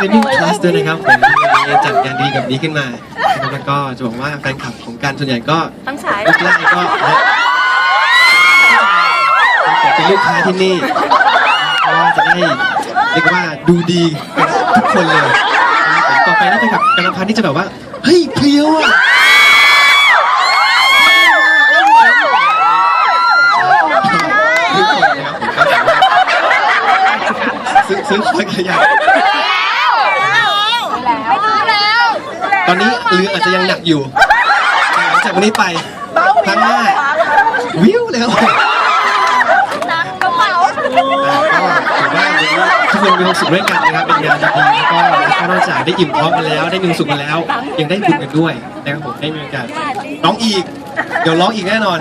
Slimming Plus ด้วยนะครับผมที่จัดงานดีกับนี้ขึ้นมานะครับแล้วก็จะบอกว่าแฟนคลับของการส่วนใหญ่ก็ต้องฉาย ลูกไล่ก็เป็นลูกค้าที่นี่ก็จะได้เรียกว่าดูดีกันทุกคนเลยนะครับผมต่อไปน่าจะกับกำลังพันธ์ที่จะแบบว่า เฮ้ยเพลียวอะทุกคนนะครับผมก็แบบว่าซื้อซื้อของขยะ ไม่ซื้อแล้ว ตอนนี้เรืออาจจะยังหนักอยู่แต่หลังจากวันนี้ไปครั้งหน้าวิวแล้วกระเป๋าก็ถือว่าวันนี้ทุกคนมีความสุขด้วยกันนะครับเป็นงานดีๆแล้วก็แล้วก็นอกจากได้อิ่มท้องกันแล้ว ได้มีความสุขกันแล้ว ยังได้บุญกันด้วยนะครับผมได้มีโอกาสร้องอีก เดี๋ยวร้องอีกแน่นอน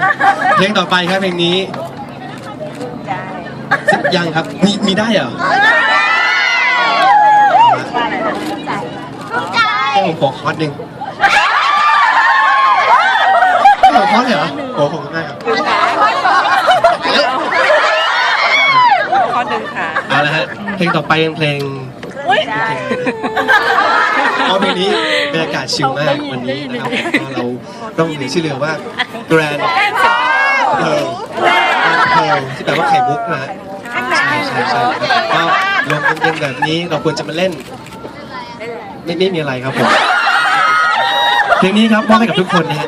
เพลงต่อไปครับเพลงนี้ยังครับมีมีได้เหรอ ภูมิใจ ให้ผม ขอคอร์สหนึ่งไม่ขอคอร์สเลยเหรอโอ้ขอบคุณมากครับข้อหนึ่งค่ะเอาละฮะเพลงต่อไปเป็นเพลงเพราเพลงนี้บรรยากาศชิลมากวันนี้นะครับเราต้องมีชื่อเรือว่า Grand Pearl Pearl ที่แปลว่าไข่มุกนะฮะใช่ใช่ใช่ก็ลมเย็นๆแบบนี้เราควรจะมาเล่น ไม่ไม่มีอะไรครับผม เพลงนี้ครับมอบให้กับทุกคนนะฮะ